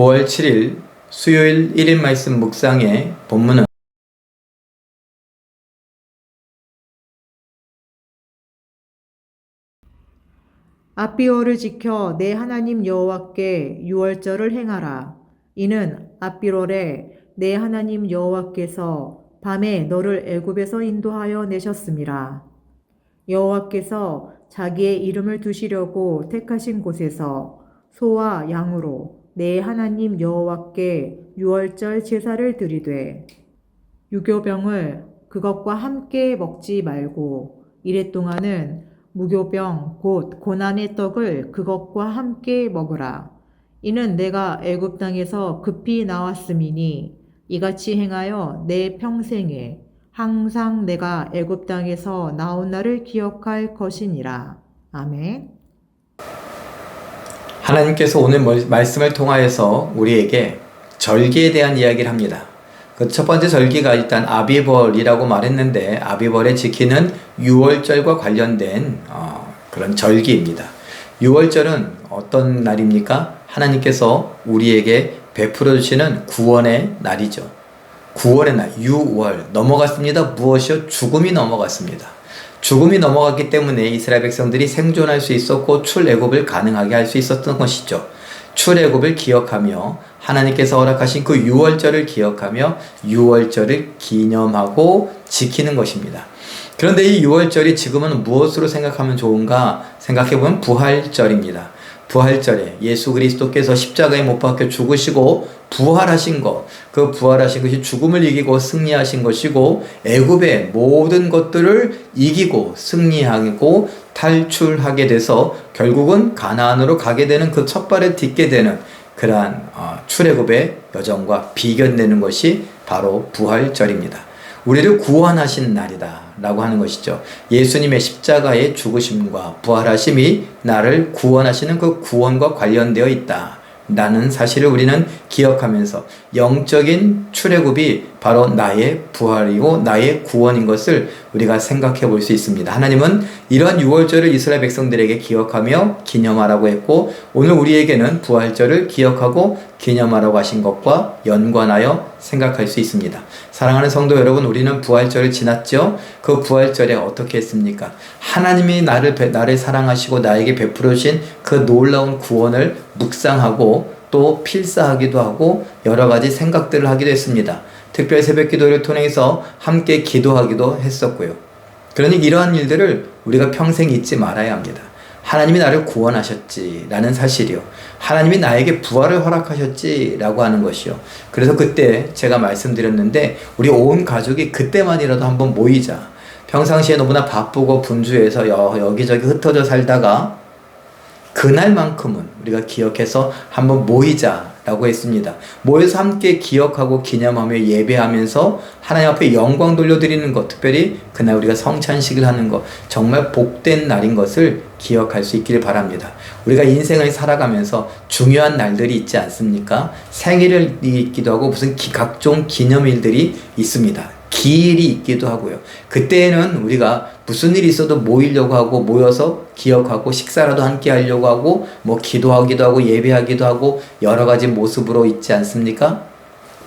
9월 7일 수요일 1인 말씀 묵상의 본문은 아비오를 지켜 내 하나님 여호와께 유월절을 행하라. 이는 아비롤에 내 하나님 여호와께서 밤에 너를 애굽에서 인도하여 내셨음이라. 여호와께서 자기의 이름을 두시려고 택하신 곳에서 소와 양으로 내 하나님 여호와께 유월절 제사를 드리되 유교병을 그것과 함께 먹지 말고 이래 동안은 무교병 곧 고난의 떡을 그것과 함께 먹으라. 이는 내가 애굽 땅에서 급히 나왔음이니 이같이 행하여 내 평생에 항상 내가 애굽 땅에서 나온 날을 기억할 것이니라. 아멘. 하나님께서 오늘 멀- 말씀을 통하여서 우리에게 절기에 대한 이야기를 합니다. 그 첫 번째 절기가 일단 아비벌이라고 말했는데 아비벌에 지키는 유월절과 관련된 어, 그런 절기입니다. 유월절은 어떤 날입니까? 하나님께서 우리에게 베풀어 주시는 구원의 날이죠. 구원의 날, 유월 넘어갔습니다. 무엇이요? 죽음이 넘어갔습니다. 죽음이 넘어갔기 때문에 이스라엘 백성들이 생존할 수 있었고 출애굽을 가능하게 할 수 있었던 것이죠. 출애굽을 기억하며 하나님께서 허락하신 그 유월절을 기억하며 유월절을 기념하고 지키는 것입니다. 그런데 이 유월절이 지금은 무엇으로 생각하면 좋은가 생각해 보면 부활절입니다. 부활절에 예수 그리스도께서 십자가에 못 박혀 죽으시고 부활하신 것, 그 부활하신 것이 죽음을 이기고 승리하신 것이고 애굽의 모든 것들을 이기고 승리하고 탈출하게 돼서 결국은 가나안으로 가게 되는 그 첫 발을 딛게 되는 그러한 어, 출애굽의 여정과 비견되는 것이 바로 부활절입니다. 우리를 구원하신 날이다 라고 하는 것이죠. 예수님의 십자가의 죽으심과 부활하심이 나를 구원하시는 그 구원과 관련되어 있다. 라는 사실을 우리는 기억하면서 영적인 출애굽이 바로 나의 부활이고 나의 구원인 것을 우리가 생각해 볼 수 있습니다. 하나님은 이러한 유월절을 이스라엘 백성들에게 기억하며 기념하라고 했고 오늘 우리에게는 부활절을 기억하고 기념하라고 하신 것과 연관하여 생각할 수 있습니다. 사랑하는 성도 여러분, 우리는 부활절을 지났죠? 그 부활절에 어떻게 했습니까? 하나님이 나를, 배- 나를 사랑하시고 나에게 베풀어 주신 그 놀라운 구원을 묵상하고 또 필사하기도 하고 여러 가지 생각들을 하기도 했습니다. 특별 새벽 기도를 통해서 함께 기도하기도 했었고요. 그러니 이러한 일들을 우리가 평생 잊지 말아야 합니다. 하나님이 나를 구원하셨지라는 사실이요. 하나님이 나에게 부활을 허락하셨지라고 하는 것이요. 그래서 그때 제가 말씀드렸는데 우리 온 가족이 그때만이라도 한번 모이자. 평상시에 너무나 바쁘고 분주해서 여, 여기저기 흩어져 살다가 그날만큼은 우리가 기억해서 한번 모이자 라고 했습니다. 모여서 함께 기억하고 기념하며 예배하면서 하나님 앞에 영광 돌려드리는 것, 특별히 그날 우리가 성찬식을 하는 것, 정말 복된 날인 것을 기억할 수 있기를 바랍니다. 우리가 인생을 살아가면서 중요한 날들이 있지 않습니까? 생일이 있기도 하고 무슨 기- 각종 기념일들이 있습니다. 기일이 있기도 하고요. 그때에는 우리가 무슨 일이 있어도 모이려고 하고 모여서 기억하고 식사라도 함께 하려고 하고 뭐 기도하기도 하고 예배하기도 하고 여러 가지 모습으로 있지 않습니까?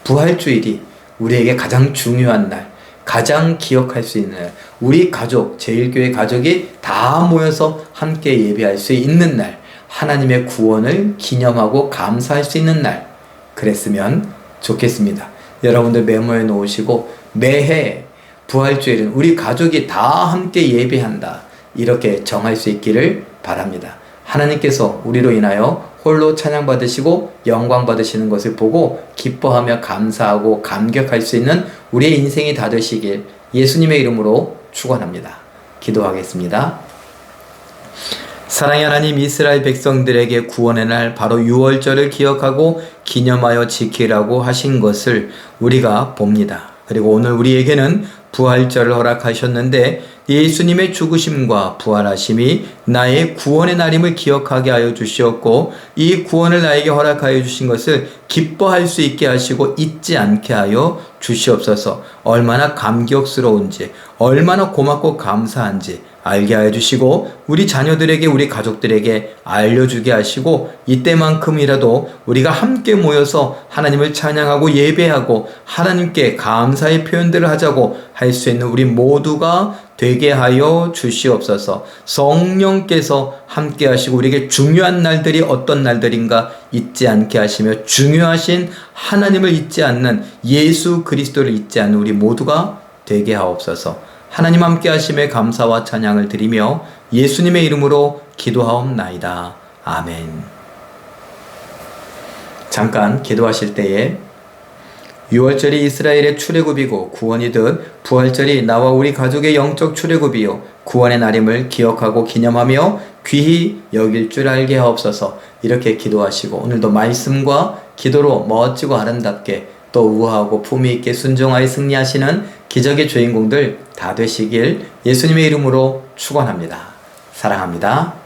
부활주일이 우리에게 가장 중요한 날, 가장 기억할 수 있는 날, 우리 가족, 제일교회 가족이 다 모여서 함께 예배할 수 있는 날, 하나님의 구원을 기념하고 감사할 수 있는 날, 그랬으면 좋겠습니다. 여러분들 메모해 놓으시고 매해 부활주일은 우리 가족이 다 함께 예배한다. 이렇게 정할 수 있기를 바랍니다. 하나님께서 우리로 인하여 홀로 찬양 받으시고 영광 받으시는 것을 보고 기뻐하며 감사하고 감격할 수 있는 우리의 인생이 다 되시길 예수님의 이름으로 축원합니다. 기도하겠습니다. 사랑의 하나님 이스라엘 백성들에게 구원의 날 바로 유월절을 기억하고 기념하여 지키라고 하신 것을 우리가 봅니다. 그리고 오늘 우리에게는 부활절을 허락하셨는데 예수님의 죽으심과 부활하심이 나의 구원의 날임을 기억하게 하여 주시었고 이 구원을 나에게 허락하여 주신 것을 기뻐할 수 있게 하시고 잊지 않게 하여 주시옵소서. 얼마나 감격스러운지, 얼마나 고맙고 감사한지 알게 하여 주시고 우리 자녀들에게 우리 가족들에게 알려주게 하시고 이때만큼이라도 우리가 함께 모여서 하나님을 찬양하고 예배하고 하나님께 감사의 표현들을 하자고 할 수 있는 우리 모두가 되게 하여 주시옵소서. 성령께서 함께 하시고 우리에게 중요한 날들이 어떤 날들인가 잊지 않게 하시며 중요하신 하나님을 잊지 않는 예수 그리스도를 잊지 않는 우리 모두가 되게 하옵소서. 하나님 함께 하심에 감사와 찬양을 드리며 예수님의 이름으로 기도하옵나이다. 아멘. 잠깐 기도하실 때에 6월절이 이스라엘의 출애굽이고 구원이듯 부활절이 나와 우리 가족의 영적 출애굽이요 구원의 날임을 기억하고 기념하며 귀히 여길 줄 알게 하옵소서 이렇게 기도하시고 오늘도 말씀과 기도로 멋지고 아름답게 또 우아하고 품위 있게 순종하여 승리하시는 기적의 주인공들 다 되시길 예수님의 이름으로 축원합니다. 사랑합니다.